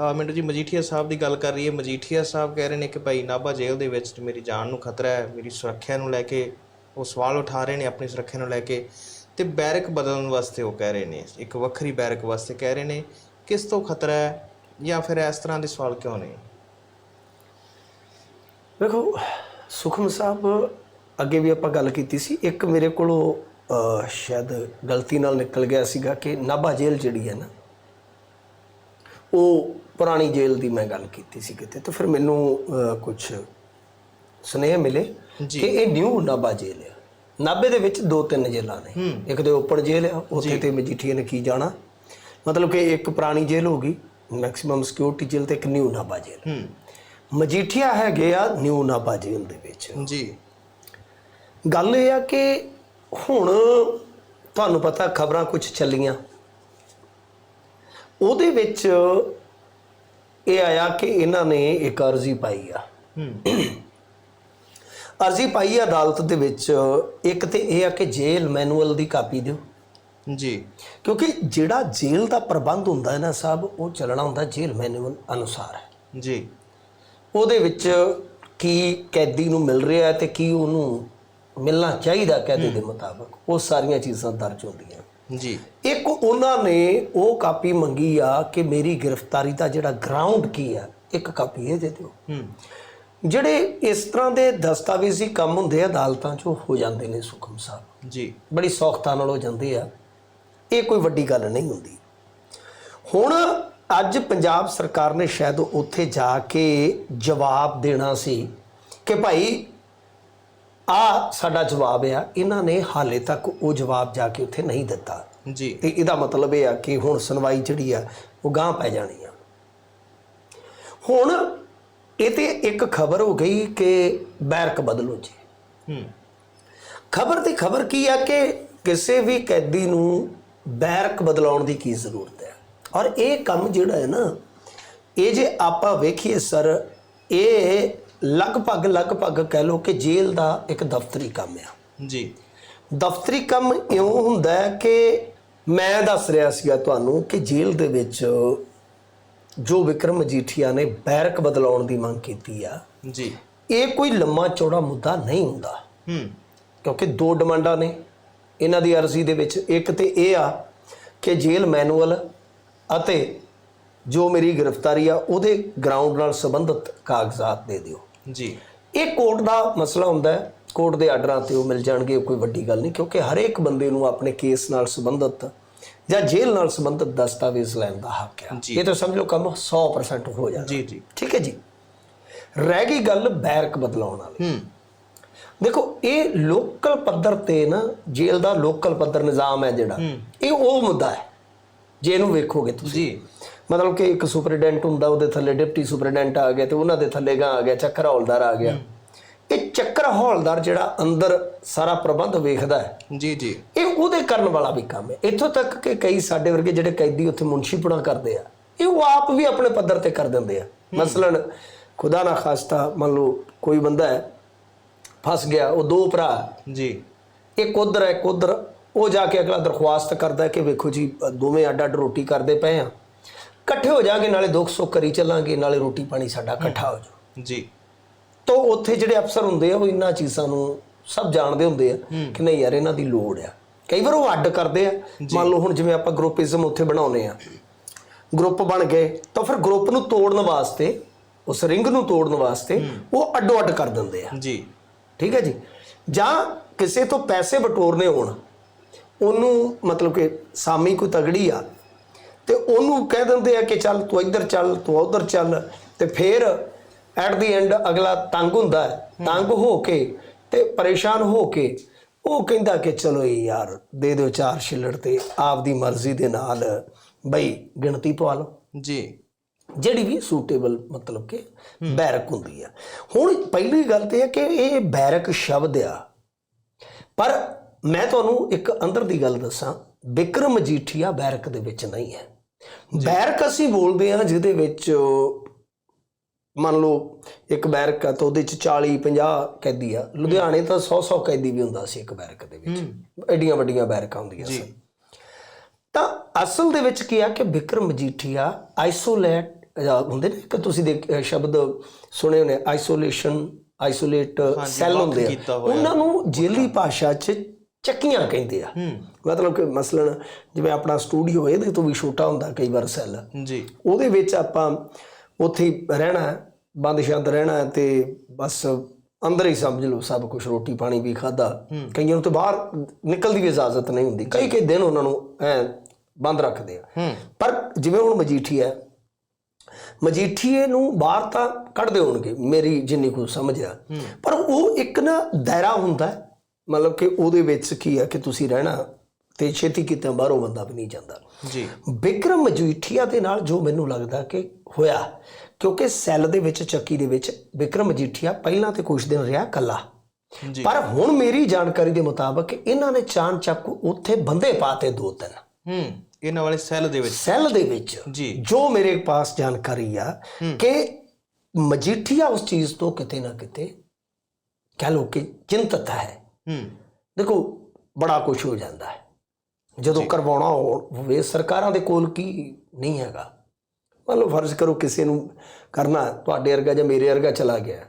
ਅਹ ਮਿੰਟੂ ਜੀ, ਮਜੀਠੀਆ ਸਾਹਿਬ ਦੀ ਗੱਲ ਕਰ ਰਹੀ ਹੈ ਮਜੀਠੀਆ ਸਾਹਿਬ ਕਹਿ ਰਹੇ ਨੇ ਕਿ ਭਾਈ ਨਾਭਾ ਜੇਲ੍ਹ ਦੇ ਵਿੱਚ ਮੇਰੀ ਜਾਨ ਨੂੰ ਖਤਰਾ ਹੈ, ਮੇਰੀ ਸੁਰੱਖਿਆ ਨੂੰ ਲੈ ਕੇ ਉਹ ਸਵਾਲ ਉਠਾ ਰਹੇ ਨੇ ਆਪਣੀ ਸੁਰੱਖਿਆ ਨੂੰ ਲੈ ਕੇ ਤੇ ਬੈਰਕ ਬਦਲਣ ਵਾਸਤੇ ਉਹ ਕਹਿ ਰਹੇ ਨੇ। ਇੱਕ ਵੱਖਰੀ ਬੈਰਕ ਵਾਸਤੇ ਕਹਿ ਰਹੇ ਨੇ, ਕਿਸ ਤੋਂ ਖਤਰਾ ਹੈ ਜਾਂ ਫਿਰ ਇਸ ਤਰ੍ਹਾਂ ਦੇ ਸਵਾਲ ਕਿਉਂ ਨੇ? ਵੇਖੋ ਸੁਖਮ ਸਾਹਿਬ, ਅੱਗੇ ਵੀ ਆਪਾਂ ਗੱਲ ਕੀਤੀ ਸੀ, ਇੱਕ ਮੇਰੇ ਕੋਲੋਂ ਸ਼ਾਇਦ ਗਲਤੀ ਨਾਲ ਨਿਕਲ ਗਿਆ ਸੀਗਾ ਕਿ ਨਾਭਾ ਜੇਲ੍ਹ ਜਿਹੜੀ ਹੈ ਨਾ, ਉਹ ਪੁਰਾਣੀ ਜੇਲ੍ਹ ਦੀ ਮੈਂ ਗੱਲ ਕੀਤੀ ਸੀ ਕਿਤੇ ਤੇ ਫਿਰ ਮੈਨੂੰ ਕੁਝ ਸੁਨੇਹੇ ਮਿਲੇ ਕਿ ਇਹ ਨਿਊ ਨਾਭਾ ਜੇਲ੍ਹ ਹੈ ਨਾਭੇ ਦੇ ਵਿੱਚ ਦੋ ਤਿੰਨ ਜੇਲ੍ਹਾਂ ਨੇ। ਇੱਕ ਤੇ ਓਪਨ ਜੇਲ੍ਹ ਆ ਉੱਥੇ ਤੇ ਮਜੀਠੀਆ ਨੇ ਕੀ ਜਾਣਾ। ਮਤਲਬ ਕਿ ਇੱਕ ਪੁਰਾਣੀ ਜੇਲ੍ਹ ਹੋਗੀ ਮੈਕਸਿਮਮ ਸਿਕਿਉਰਿਟੀ ਜੇਲ੍ਹ ਤੇ ਇੱਕ ਨਿਊ ਨਾਭਾ ਜੇਲ੍ਹ। ਹੂੰ। ਮਜੀਠੀਆ ਹੈਗੇ ਆ ਨਿਊ ਨਾਭਾ ਜੇਲ੍ਹ ਦੇ ਵਿੱਚ। ਜੀ। ਗੱਲ ਇਹ ਆ ਕਿ ਹੁਣ ਤੁਹਾਨੂੰ ਪਤਾ ਖਬਰਾਂ ਕੁਝ ਚੱਲੀਆਂ। ਉਹਦੇ ਵਿੱਚ ਇਹ ਆਇਆ ਕਿ ਇਹਨਾਂ ਨੇ ਇੱਕ ਅਰਜ਼ੀ ਪਾਈ ਆ। ਅਰਜ਼ੀ ਪਾਈ ਆ ਅਦਾਲਤ ਦੇ ਵਿੱਚ ਇੱਕ ਤੇ ਇਹ ਆ ਕਿ ਜੇਲ੍ਹ ਮੈਨੂਅਲ ਦੀ ਕਾਪੀ ਦਿਓ। ਜੀ। ਕਿਉਂਕਿ ਜਿਹੜਾ ਜੇਲ੍ਹ ਦਾ ਪ੍ਰਬੰਧ ਹੁੰਦਾ ਹੈ ਨਾ ਸਾਹਿਬ ਉਹ ਚੱਲਣਾ ਹੁੰਦਾ ਜੇਲ੍ਹ ਮੈਨੂਅਲ ਅਨੁਸਾਰ। ਜੀ। ਉਹਦੇ ਵਿੱਚ ਕੀ ਕੈਦੀ ਨੂੰ ਮਿਲ ਰਿਹਾ ਹੈ ਤੇ ਕੀ ਉਹਨੂੰ ਮਿਲਣਾ ਚਾਹੀਦਾ ਕੈਦੀ ਦੇ ਮੁਤਾਬਕ ਉਹ ਸਾਰੀਆਂ ਚੀਜ਼ਾਂ ਦਰਜ ਹੁੰਦੀਆਂ। ਜੀ। ਇੱਕ ਉਹਨਾਂ ਨੇ ਉਹ ਕਾਪੀ ਮੰਗੀ ਆ ਕਿ ਮੇਰੀ ਗ੍ਰਿਫਤਾਰੀ ਦਾ ਜਿਹੜਾ ਗਰਾਊਂਡ ਕੀ ਆ ਇੱਕ ਕਾਪੀ ਇਹ ਦੇ ਦਿਓ। ਹੂੰ। ਜਿਹੜੇ ਇਸ ਤਰ੍ਹਾਂ ਦੇ ਦਸਤਾਵੇਜ਼ੀ ਕੰਮ ਹੁੰਦੇ ਆ ਅਦਾਲਤਾਂ 'ਚ ਹੋ ਜਾਂਦੇ ਨੇ ਸੁਖਮ ਸਾਹਿਬ। ਜੀ। ਬੜੀ ਸੌਖਤਾ ਨਾਲ ਹੋ ਜਾਂਦੇ ਆ। ਇਹ ਕੋਈ ਵੱਡੀ ਗੱਲ ਨਹੀਂ ਹੁੰਦੀ। ਹੁਣ ਅੱਜ ਪੰਜਾਬ ਸਰਕਾਰ ਨੇ ਸ਼ਾਇਦ ਉੱਥੇ ਜਾ ਕੇ ਜਵਾਬ ਦੇਣਾ ਸੀ ਕਿ ਭਾਈ ਆ ਸਾਡਾ ਜਵਾਬ ਆ ਇਹਨਾਂ ਨੇ ਹਾਲੇ ਤੱਕ ਉਹ ਜਵਾਬ ਜਾ ਕੇ ਉੱਥੇ ਨਹੀਂ ਦਿੱਤਾ। ਜੀ। ਤੇ ਇਹਦਾ ਮਤਲਬ ਇਹ ਆ ਕਿ ਹੁਣ ਸੁਣਵਾਈ ਜਿਹੜੀ ਆ ਉਹ ਗਾਂ ਪੈ ਜਾਣੀ ਆ। ਹੁਣ ਇਹ ਤੇ ਇੱਕ ਖਬਰ ਹੋ ਗਈ ਕਿ ਬੈਰਕ ਬਦਲੋ ਜੀ। ਹੂੰ। ਖਬਰ ਦੀ ਖਬਰ ਕੀ ਆ ਕਿ ਕਿਸੇ ਵੀ ਕੈਦੀ ਨੂੰ ਬੈਰਕ ਬਦਲਾਉਣ ਦੀ ਕੀ ਜ਼ਰੂਰਤ ਹੈ? ਔਰ ਇਹ ਕੰਮ ਜਿਹੜਾ ਹੈ ਨਾ ਇਹ ਜੇ ਆਪਾਂ ਵੇਖੀਏ ਸਰ ਇਹ ਲਗਭਗ ਲਗਭਗ ਕਹਿ ਲਓ ਕਿ ਜੇਲ੍ਹ ਦਾ ਇੱਕ ਦਫ਼ਤਰੀ ਕੰਮ ਆ। ਜੀ। ਦਫ਼ਤਰੀ ਕੰਮ ਇਉਂ ਹੁੰਦਾ ਹੈ ਕਿ ਮੈਂ ਦੱਸ ਰਿਹਾ ਸੀਗਾ ਤੁਹਾਨੂੰ ਕਿ ਜੇਲ੍ਹ ਦੇ ਵਿੱਚ ਜੋ ਵਿਕਰਮ ਮਜੀਠੀਆ ਨੇ ਬੈਰਕ ਬਦਲਾਉਣ ਦੀ ਮੰਗ ਕੀਤੀ ਆ ਜੀ। ਇਹ ਕੋਈ ਲੰਮਾ ਚੌੜਾ ਮੁੱਦਾ ਨਹੀਂ ਹੁੰਦਾ। ਹੂੰ। ਕਿਉਂਕਿ ਦੋ ਡਿਮਾਂਡਾਂ ਨੇ। ਇਹਨਾਂ ਦੀ ਅਰਜ਼ੀ ਦੇ ਵਿੱਚ ਇੱਕ ਤੇ ਇਹ ਆ ਕਿ ਜੇਲ੍ਹ ਮੈਨੂਅਲ ਅਤੇ ਜੋ ਮੇਰੀ ਗ੍ਰਿਫਤਾਰੀ ਆ ਉਹਦੇ ਗਰਾਊਂਡ ਨਾਲ ਸੰਬੰਧਿਤ ਕਾਗਜ਼ਾਤ ਦੇ ਦਿਓ। ਜੀ। ਇਹ ਕੋਰਟ ਦਾ ਮਸਲਾ ਹੁੰਦਾ ਹੈ। ਕੋਰਟ ਦੇ ਆਰਡਰਾਂ ਤੇ ਉਹ ਮਿਲ ਜਾਣਗੇ ਕੋਈ ਵੱਡੀ ਗੱਲ ਨਹੀਂ ਕਿਉਂਕਿ ਹਰੇਕ ਬੰਦੇ ਨੂੰ ਆਪਣੇ ਕੇਸ ਨਾਲ ਸੰਬੰਧਿਤ ਜਾਂ ਜੇਲ੍ਹ ਨਾਲ ਸੰਬੰਧਿਤ ਦਸਤਾਵੇਜ਼ ਲੈਣ ਦਾ ਹੱਕ ਹੈ। ਇਹ ਤਾਂ ਸਮਝੋ ਕੰਮ 100% ਹੋ ਜਾਂਦਾ ਜੀ ਜੀ। ਠੀਕ ਹੈ ਜੀ। ਰਹਿ ਗਈ ਗੱਲ ਬੈਰਕ ਬਦਲਾਉਣ ਵਾਲੀ। ਹੂੰ। ਦੇਖੋ ਇਹ ਲੋਕਲ ਪੱਧਰ ਤੇ ਨਾ ਜੇਲ੍ਹ ਦਾ ਲੋਕਲ ਪੱਧਰ ਨਿਜ਼ਾਮ ਹੈ ਜਿਹੜਾ। ਇਹ ਉਹ ਮੁੱਦਾ ਹੈ। ਜੇ ਇਹਨੂੰ ਵੇਖੋਗੇ ਤੁਸੀਂ। ਜੀ। ਮਤਲਬ ਕਿ ਇੱਕ ਸੁਪਰਡੈਂਟ ਹੁੰਦਾ ਉਹਦੇ ਥੱਲੇ ਡਿਪਟੀ ਸੁਪਰਡੈਂਟ ਆ ਗਿਆ ਤੇ ਉਹਨਾਂ ਦੇ ਥੱਲੇ ਗਾਂ ਆ ਗਿਆ ਚੱਕਰ ਹੌਲਦਾਰ ਆ ਗਿਆ। ਇਹ ਚੱਕਰ ਹੌਲਦਾਰ ਜਿਹੜਾ ਅੰਦਰ ਸਾਰਾ ਪ੍ਰਬੰਧ ਵੇਖਦਾ ਹੈ। ਜੀ ਜੀ। ਇਹ ਉਹਦੇ ਕਰਨ ਵਾਲਾ ਵੀ ਕੰਮ ਹੈ। ਇੱਥੋਂ ਤੱਕ ਕਿ ਕਈ ਸਾਡੇ ਵਰਗੇ ਜਿਹੜੇ ਕੈਦੀ ਉੱਥੇ ਮੁਨਸ਼ੀਪੁਣਾ ਕਰਦੇ ਆ ਇਹ ਉਹ ਆਪ ਵੀ ਆਪਣੇ ਪੱਧਰ ਤੇ ਕਰ ਦਿੰਦੇ ਆ। ਮਸਲਨ ਖੁਦਾ ਨਾ ਖਾਸਤਾ ਮੰਨ ਲਓ ਕੋਈ ਬੰਦਾ ਹੈ ਫਸ ਗਿਆ ਉਹ ਦੋ ਭਰਾ ਜੀ। ਇੱਕ ਉਧਰ ਹੈ ਇੱਕ ਉਧਰ ਉਹ ਜਾ ਕੇ ਅਗਲਾ ਦਰਖਾਸਤ ਕਰਦਾ ਕਿ ਵੇਖੋ ਜੀ ਦੋਵੇਂ ਅੱਡ ਅੱਡ ਰੋਟੀ ਕਰਦੇ ਪਏ ਆ। ਇਕੱਠੇ ਹੋ ਜਾਗੇ ਨਾਲੇ ਦੁੱਖ ਸੁੱਖ ਕਰੀ ਚੱਲਾਂਗੇ ਨਾਲੇ ਰੋਟੀ ਪਾਣੀ ਸਾਡਾ ਇਕੱਠਾ ਹੋ। ਜਾਊ। ਜੀ। ਤਾਂ ਉੱਥੇ ਜਿਹੜੇ ਅਫਸਰ ਹੁੰਦੇ ਆ ਉਹ ਇਹਨਾਂ ਚੀਜ਼ਾਂ ਨੂੰ ਸਭ ਜਾਣਦੇ ਹੁੰਦੇ ਆ ਕਿ ਨਹੀਂ ਯਾਰ ਇਹਨਾਂ ਦੀ ਲੋੜ ਆ। ਕਈ ਵਾਰ ਉਹ ਅੱਡ ਕਰਦੇ ਆ। ਮੰਨ ਲਓ ਹੁਣ ਜਿਵੇਂ ਆਪਾਂ ਗਰੁੱਪਿਜ਼ਮ ਉੱਥੇ ਬਣਾਉਨੇ ਆ। ਗਰੁੱਪ ਬਣ ਗਏ ਤਾਂ ਫਿਰ ਗਰੁੱਪ ਨੂੰ ਤੋੜਨ ਵਾਸਤੇ ਉਸ ਰਿੰਗ ਨੂੰ ਤੋੜਨ ਵਾਸਤੇ ਉਹ ਅੱਡੋ ਅੱਡ ਕਰ ਦਿੰਦੇ ਆ। ਜੀ। ਠੀਕ ਹੈ ਜੀ? ਜਾਂ ਕਿਸੇ ਤੋਂ ਪੈਸੇ ਬਟੋਰਨੇ ਹੋਣ ਉਹਨੂੰ ਮਤਲਬ ਕਿ ਸਾਮੀ ਕੋਈ ਤਗੜੀ ਆ ਤੇ ਉਹਨੂੰ ਕਹਿ ਦਿੰਦੇ ਆ ਕਿ ਚੱਲ ਤੂੰ ਇੱਧਰ ਚੱਲ ਤੂੰ ਉੱਧਰ ਚੱਲ ਤੇ ਫਿਰ ਐਟ ਦੀ ਐਂਡ ਅਗਲਾ ਤੰਗ ਹੁੰਦਾ ਹੈ ਤੰਗ ਹੋ ਕੇ ਤੇ ਪਰੇਸ਼ਾਨ ਹੋ ਕੇ ਉਹ ਕਹਿੰਦਾ ਕਿ ਚਲੋ ਇਹ ਯਾਰ ਦੇ ਦਿਓ ਚਾਰ ਛਿੱਲੜ ਤੇ ਆਪਦੀ ਮਰਜ਼ੀ ਦੇ ਨਾਲ ਬਈ ਗਿਣਤੀ ਪਵਾ ਲਓ। ਜੀ। ਜਿਹੜੀ ਵੀ ਸੂਟੇਬਲ ਮਤਲਬ ਕਿ ਬੈਰਕ ਹੁੰਦੀ ਆ। ਹੁਣ ਪਹਿਲੀ ਗੱਲ ਤੇ ਹੈ ਕਿ ਇਹ ਬੈਰਕ ਸ਼ਬਦ ਆ। ਪਰ ਮੈਂ ਤੁਹਾਨੂੰ ਇੱਕ ਅੰਦਰ ਦੀ ਗੱਲ ਦੱਸਾਂ ਵਿਕਰਮ ਮਜੀਠੀਆ ਬੈਰਕ ਦੇ ਵਿੱਚ ਨਹੀਂ ਹੈ। ਬੈਰਕ ਅਸੀਂ ਬੋਲਦੇ ਆ ਜਿਹਦੇ ਵਿੱਚ ਮੰਨ ਲਓ ਇੱਕ ਬੈਰਕ ਆ ਤਾਂ ਉਹਦੇ ਚ 40 50 ਕੈਦੀ ਆ। ਲੁਧਿਆਣੇ ਤਾਂ 100 100 ਕੈਦੀ ਵੀ ਹੁੰਦਾ ਸੀ ਇੱਕ ਬੈਰਕ ਦੇ ਵਿੱਚ। ਐਡੀਆਂ ਵੱਡੀਆਂ ਬੈਰਕਾਂ ਹੁੰਦੀਆਂ ਸੀ ਤਾਂ ਅਸਲ ਦੇ ਵਿੱਚ ਕੀ ਆ ਕਿ ਵਿਕਰਮ ਮਜੀਠੀਆ ਆਈਸੋਲੇਟ ਹੁੰਦੇ ਨੇ ਕਿ ਤੁਸੀਂ ਅਹ ਸ਼ਬਦ ਸੁਣੇ ਹੋਣੇ ਆਈਸੋਲੇਸ਼ਨ ਆਈਸੋਲੇਟ ਸੈੱਲ ਹੁੰਦੇ ਆ। ਉਹਨਾਂ ਨੂੰ ਜੇਲੀ ਭਾਸ਼ਾ 'ਚ ਚੱਕੀਆਂ ਕਹਿੰਦੇ ਆ। ਹੂੰ। ਮਤਲਬ ਕਿ ਮਸਲਨ ਜਿਵੇਂ ਆਪਣਾ ਸਟੂਡੀਓ ਇਹਦੇ ਤੋਂ ਵੀ ਛੋਟਾ ਹੁੰਦਾ ਕਈ ਵਾਰ ਸੈੱਲ ਜੀ। ਉਹਦੇ ਵਿੱਚ ਆਪਾਂ ਉੱਥੇ ਰਹਿਣਾ ਬੰਦ ਸ਼ੰਦ ਰਹਿਣਾ ਤੇ ਬਸ ਅੰਦਰ ਹੀ ਸਮਝ ਲਓ ਸਭ ਕੁਝ ਰੋਟੀ ਪਾਣੀ ਵੀ ਖਾਦਾ ਕਈਆਂ ਨੂੰ ਤਾਂ ਬਾਹਰ ਨਿਕਲ ਦੀ ਵੀ ਇਜਾਜ਼ਤ ਨਹੀਂ ਹੁੰਦੀ। ਕਈ ਕਈ ਦਿਨ ਉਹਨਾਂ ਨੂੰ ਐ ਬੰਦ ਰੱਖਦੇ ਆ। ਪਰ ਜਿਵੇਂ ਹੁਣ ਮਜੀਠੀ ਹੈ ਮਜੀਠੀਏ ਨੂੰ ਬਾਹਰ ਤਾਂ ਕੱਢਦੇ ਹੋਣਗੇ ਮੇਰੀ ਜਿੰਨੀ ਕੁ ਸਮਝ ਆ। ਪਰ ਉਹ ਇੱਕ ਨਾ ਦਾਇਰਾ ਹੁੰਦਾ ਹੈ, ਮਤਲਬ ਕਿ ਉਹਦੇ ਵਿੱਚ ਕੀ ਹੈ ਕਿ ਤੁਸੀਂ ਰਹਿਣਾ ਤੇ ਛੇਤੀ ਕਿਤੇ ਬਾਹਰੋਂ ਬੰਦਾ ਵੀ ਨਹੀਂ ਜਾਂਦਾ। ਜੀ। ਵਿਕਰਮ ਮਜੀਠੀਆ ਦੇ ਨਾਲ ਜੋ ਮੈਨੂੰ ਲੱਗਦਾ ਕਿ ਹੋਇਆ ਕਿਉਂਕਿ ਸੈੱਲ ਦੇ ਵਿੱਚ ਚੱਕੀ ਦੇ ਵਿੱਚ ਵਿਕਰਮ ਮਜੀਠੀਆ ਪਹਿਲਾਂ ਤੇ ਕੁਝ ਦਿਨ ਰਿਹਾ ਕੱਲਾ ਜੀ। ਪਰ ਹੁਣ ਮੇਰੀ ਜਾਣਕਾਰੀ ਦੇ ਮੁਤਾਬਕ ਇਹਨਾਂ ਨੇ ਚਾਨ ਚੱਕ ਉੱਥੇ ਬੰਦੇ ਪਾਤੇ ਦੋ ਤਿੰਨ। ਹੂੰ ਇਹਨਾਂ ਵਾਲੇ ਸੈੱਲ ਦੇ ਵਿੱਚ। ਸੈੱਲ ਦੇ ਵਿੱਚ। ਜੀ। ਜੋ ਮੇਰੇ ਪਾਸ ਜਾਣਕਾਰੀ ਆ ਕਿ ਮਜੀਠੀਆ ਉਸ ਚੀਜ਼ ਤੋਂ ਕਿਤੇ ਨਾ ਕਿਤੇ ਕਹਿ ਲੋ ਕਿ ਚਿੰਤਤ ਹੈ। ਹੂੰ। ਦੇਖੋ ਬੜਾ ਕੁਝ ਹੋ ਜਾਂਦਾ ਹੈ। ਜਦੋਂ ਕਰਵਾਉਣਾ ਹੋਵੇ ਸਰਕਾਰਾਂ ਦੇ ਕੋਲ ਕੀ ਨਹੀਂ ਹੈਗਾ। ਮੰਨ ਲਓ ਫਰਜ਼ ਕਰੋ ਕਿਸੇ ਨੂੰ ਕਰਨਾ ਤੁਹਾਡੇ ਵਰਗਾ ਜਾਂ ਮੇਰੇ ਵਰਗਾ ਚਲਾ ਗਿਆ।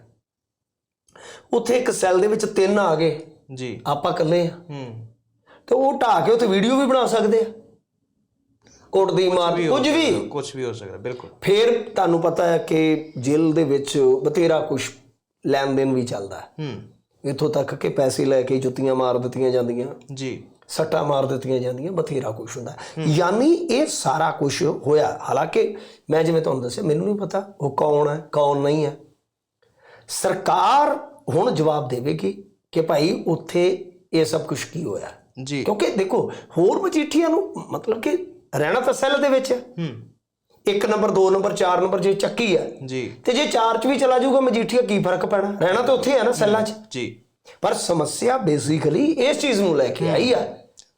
ਉੱਥੇ ਇੱਕ ਸੈੱਲ ਦੇ ਵਿੱਚ ਤਿੰਨ ਆ ਗਏ। ਜੀ। ਆਪਾਂ ਇਕੱਲੇ ਆ। ਹੂੰ। ਤੇ ਉਹ ਢਾ ਕੇ ਉੱਥੇ ਵੀਡੀਓ ਵੀ ਬਣਾ ਸਕਦੇ ਆ। ਕੁੱਟਦੀ ਮਾਰ ਕੁਝ ਵੀ। ਕੁਝ ਵੀ ਹੋ ਸਕਦਾ ਬਿਲਕੁਲ। ਫਿਰ ਤੁਹਾਨੂੰ ਪਤਾ ਹੈ ਕਿ ਜੇਲ੍ਹ ਦੇ ਵਿੱਚ ਬਤੇਰਾ ਕੁਝ ਲੈਣ ਦੇਣ ਵੀ ਚੱਲਦਾ ਹੂੰ। ਇੱਥੋਂ ਤੱਕ ਕਿ ਪੈਸੇ ਲੈ ਕੇ ਜੁੱਤੀਆਂ ਮਾਰ ਦਿੱਤੀਆਂ ਜਾਂਦੀਆਂ। ਜੀ। ਸੱਟਾਂ ਮਾਰ ਦਿੱਤੀਆਂ ਜਾਂਦੀਆਂ ਬਥੇਰਾ ਕੁਝ ਹੁੰਦਾ। ਯਾਨੀ ਇਹ ਸਾਰਾ ਕੁਝ ਹੋਇਆ। ਹਾਲਾਂਕਿ ਮੈਂ ਜਿਵੇਂ ਤੁਹਾਨੂੰ ਦੱਸਿਆ ਮੈਨੂੰ ਨਹੀਂ ਪਤਾ ਉਹ ਕੌਣ ਹੈ ਕੌਣ ਨਹੀਂ ਹੈ। ਸਰਕਾਰ ਹੁਣ ਜਵਾਬ ਦੇਵੇਗੀ ਕਿ ਭਾਈ ਉੱਥੇ ਇਹ ਸਭ ਕੁਝ ਕੀ ਹੋਇਆ। ਜੀ। ਕਿਉਂਕਿ ਦੇਖੋ ਹੋਰ ਮਜੀਠੀਆਂ ਨੂੰ ਮਤਲਬ ਕਿ ਰਹਿਣਾ ਤਾਂ ਸੈੱਲ ਦੇ ਵਿੱਚ ਹੈ। ਹੂੰ। ਇੱਕ ਨੰਬਰ 2 ਨੰਬਰ 4 ਨੰਬਰ ਜੇ ਚੱਕੀ ਹੈ ਜੀ। ਤੇ ਜੇ 4 ਚ ਵੀ ਚਲਾ ਜਾਊਗਾ ਮਜੀਠੀਆ ਕੀ ਫ਼ਰਕ ਪੈਣਾ? ਰਹਿਣਾ ਤਾਂ ਉੱਥੇ ਹੈ ਨਾ ਸੈੱਲਾਂ 'ਚ। ਜੀ। ਪਰ ਸਮੱਸਿਆ ਬੇਸਿਕਲੀ ਇਸ ਚੀਜ਼ ਨੂੰ ਲੈ ਕੇ ਆਈ ਆ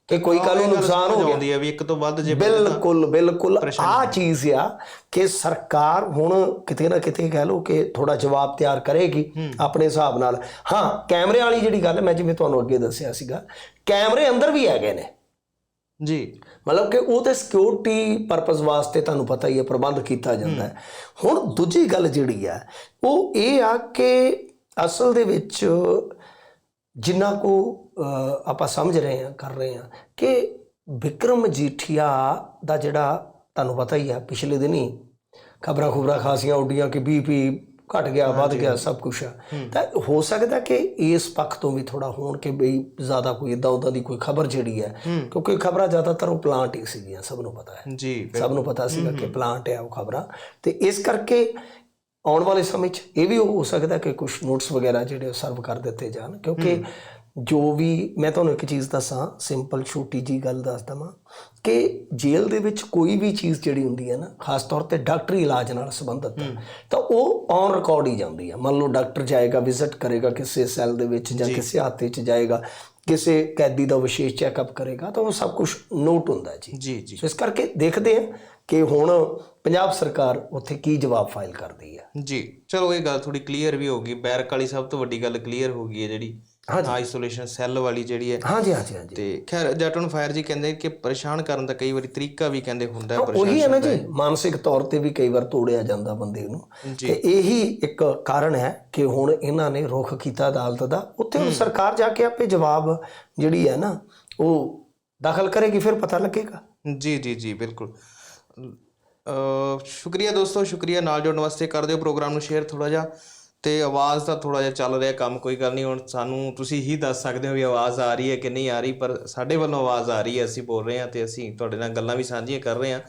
ਕਿ ਕੋਈ ਕੱਲ ਨੂੰ ਨੁਕਸਾਨ ਹੋ ਆਉਂਦੀ ਹੈ ਵੀ ਇੱਕ ਤੋਂ ਵੱਧ ਜੇ ਬਿਲਕੁਲ ਬਿਲਕੁਲ। ਆ ਚੀਜ਼ ਆ ਕਿ ਸਰਕਾਰ ਹੁਣ ਕਿਤੇ ਨਾ ਕਿਤੇ ਕਹਿ ਲਓ ਕਿ ਥੋੜਾ ਜਵਾਬ ਤਿਆਰ ਕਰੇਗੀ ਆਪਣੇ ਹਿਸਾਬ ਨਾਲ। ਹਾਂ ਕੈਮਰੇ ਵਾਲੀ ਜਿਹੜੀ ਗੱਲ ਮੈਂ ਜਿਵੇਂ ਤੁਹਾਨੂੰ ਅੱਗੇ ਦੱਸਿਆ ਸੀਗਾ ਕੈਮਰੇ ਅੰਦਰ ਵੀ ਹੈਗੇ ਨੇ। ਜੀ। ਮਤਲਬ ਕਿ ਉਹ ਤੇ ਸਿਕਿਉਰਿਟੀ ਪਰਪਸ ਵਾਸਤੇ ਤੁਹਾਨੂੰ ਪਤਾ ਹੀ ਹੈ ਪ੍ਰਬੰਧ ਕੀਤਾ ਜਾਂਦਾ ਹੈ। ਹੁਣ ਦੂਜੀ ਗੱਲ ਜਿਹੜੀ ਆ ਉਹ ਇਹ ਆ ਕਿ ਅਸਲ ਦੇ ਵਿੱਚ ਜਿੰਨਾ ਕੋ ਆਪਾਂ ਸਮਝ ਰਹੇ ਹਾਂ ਕਰ ਰਹੇ ਹਾਂ ਕਿ ਵਿਕਰਮ ਮਜੀਠੀਆ ਦਾ ਜਿਹੜਾ ਤੁਹਾਨੂੰ ਪਤਾ ਹੀ ਆ ਪਿਛਲੇ ਦਿਨੀ ਖਬਰਾਂ ਖੁਬਰਾਂ ਖਾਸੀਆਂ ਉੱਡੀਆਂ ਕਿ ਬੀਪੀ ਘਟ ਗਿਆ ਵੱਧ ਗਿਆ ਸਭ ਕੁਝ ਤਾਂ ਹੋ ਸਕਦਾ ਕਿ ਇਸ ਪੱਖ ਤੋਂ ਵੀ ਥੋੜਾ ਹੋਣ ਕਿ ਬਈ ਜ਼ਿਆਦਾ ਕੋਈ ਇਦਾਂ ਉਦਾਂ ਦੀ ਕੋਈ ਖਬਰ ਜਿਹੜੀ ਹੈ ਕਿਉਂਕਿ ਖਬਰਾਂ ਜ਼ਿਆਦਾਤਰ ਉਹ ਪਲਾਂਟ ਹੀ ਸੀਗੀਆਂ ਸਭ ਨੂੰ ਪਤਾ ਹੈ। ਜੀ ਸਭ ਨੂੰ ਪਤਾ ਸੀਗਾ ਕਿ ਪਲਾਂਟ ਹੈ ਉਹ ਖਬਰਾਂ। ਤੇ ਇਸ ਕਰਕੇ ਆਉਣ ਵਾਲੇ ਸਮੇਂ 'ਚ ਇਹ ਵੀ ਹੋ ਸਕਦਾ ਕਿ ਕੁਝ ਨੋਟਸ ਵਗੈਰਾ ਜਿਹੜੇ ਸਰਵ ਕਰ ਦਿੱਤੇ ਜਾਣ ਕਿਉਂਕਿ ਜੋ ਵੀ ਮੈਂ ਤੁਹਾਨੂੰ ਇੱਕ ਚੀਜ਼ ਦੱਸਾਂ ਸਿੰਪਲ ਛੋਟੀ ਜੀ ਗੱਲ ਦੱਸ ਦਵਾਂ ਕਿ ਜੇਲ੍ਹ ਦੇ ਵਿੱਚ ਕੋਈ ਵੀ ਚੀਜ਼ ਜਿਹੜੀ ਹੁੰਦੀ ਹੈ ਨਾ ਖਾਸ ਤੌਰ ਤੇ ਡਾਕਟਰੀ ਇਲਾਜ ਨਾਲ ਸੰਬੰਧਿਤ ਤਾਂ ਉਹ ਔਨ ਰਿਕਾਰਡ ਹੀ ਜਾਂਦੀ ਹੈ। ਮੰਨ ਲਓ ਡਾਕਟਰ ਜਾਏਗਾ ਵਿਜ਼ਿਟ ਕਰੇਗਾ ਕਿਸੇ ਸੈੱਲ ਦੇ ਵਿੱਚ ਜਾਂ ਕਿਸੇ ਹਾਤੇ 'ਚ ਜਾਏਗਾ ਕਿਸੇ ਕੈਦੀ ਦਾ ਵਿਸ਼ੇਸ਼ ਚੈੱਕਅਪ ਕਰੇਗਾ ਤਾਂ ਉਹ ਸਭ ਕੁਝ ਨੋਟ ਹੁੰਦਾ ਜੀ। ਜੀ ਜੀ। ਸੋ ਇਸ ਕਰਕੇ ਦੇਖਦੇ ਹਾਂ ਕਿ ਹੁਣ ਪੰਜਾਬ ਸਰਕਾਰ ਉੱਥੇ ਕੀ ਜਵਾਬ ਫਾਈਲ ਕਰਦੀ ਹੈ। ਜੀ ਚਲੋ ਇਹ ਗੱਲ ਥੋੜੀ ਕਲੀਅਰ ਵੀ ਹੋ ਗਈ। ਬੈਰਕ ਵਾਲੀ ਸਭ ਤੋਂ ਵੱਡੀ ਗੱਲ ਕਲੀਅਰ ਹੋ ਗਈ ਹੈ ਜਿਹੜੀ। ਆਈਸੋਲੇਸ਼ਨ ਸੈੱਲ ਵਾਲੀ ਜਿਹੜੀ ਹੈ। ਹਾਂਜੀ ਹਾਂਜੀ ਹਾਂਜੀ। ਤੇ ਖੈਰ ਜੱਟ ਨੂੰ ਫਾਇਰ ਜੀ ਕਹਿੰਦੇ ਕਿ ਪਰੇਸ਼ਾਨ ਕਰਨ ਦਾ ਕਈ ਵਾਰੀ ਤਰੀਕਾ ਵੀ ਕਹਿੰਦੇ ਹੁੰਦਾ ਹੈ ਉਹੀ ਹੈ ਨਾ ਜੀ ਮਾਨਸਿਕ ਤੌਰ ਤੇ ਵੀ ਕਈ ਵਾਰ ਤੋੜਿਆ ਜਾਂਦਾ ਬੰਦੇ ਨੂੰ। ਤੇ ਇਹੀ ਇੱਕ ਕਾਰਨ ਹੈ ਕਿ ਹੁਣ ਇਹਨਾਂ ਨੇ ਰੁਖ ਕੀਤਾ ਅਦਾਲਤ ਦਾ ਉੱਥੇ ਸਰਕਾਰ ਜਾ ਕੇ ਆਪੇ ਜਵਾਬ ਜਿਹੜੀ ਹੈ ਨਾ ਉਹ ਦਾਖਲ ਕਰੇਗੀ ਫਿਰ ਪਤਾ ਲੱਗੇਗਾ। ਜੀ ਜੀ ਜੀ ਬਿਲਕੁਲ। ਅ ਸ਼ੁਕਰੀਆ ਦੋਸਤੋ ਸ਼ੁਕਰੀਆ। ਨਾਲ ਜੁੜਨ ਵਾਸਤੇ ਕਰ ਦਿਓ ਪ੍ਰੋਗਰਾਮ ਨੂੰ ਸ਼ੇਅਰ ਥੋੜਾ ਜਿਹਾ। ਤੇ ਆਵਾਜ਼ ਦਾ ਥੋੜਾ ਜਿਹਾ ਚੱਲ ਰਿਹਾ, ਕੰਮ ਕੋਈ ਗੱਲ ਨਹੀਂ, ਹੁਣ ਸਾਨੂੰ ਤੁਸੀਂ ਹੀ ਦੱਸ ਸਕਦੇ ਹੋ ਵੀ ਆਵਾਜ਼ ਆ ਰਹੀ ਹੈ ਕਿ ਨਹੀਂ ਆ ਰਹੀ, ਪਰ ਸਾਡੇ ਵੱਲੋਂ ਆਵਾਜ਼ ਆ ਰਹੀ ਹੈ, ਅਸੀਂ ਬੋਲ ਰਹੇ ਹਾਂ ਤੇ ਅਸੀਂ ਤੁਹਾਡੇ ਨਾਲ ਗੱਲਾਂ ਵੀ ਸਾਂਝੀਆਂ ਕਰ ਰਹੇ ਹਾਂ।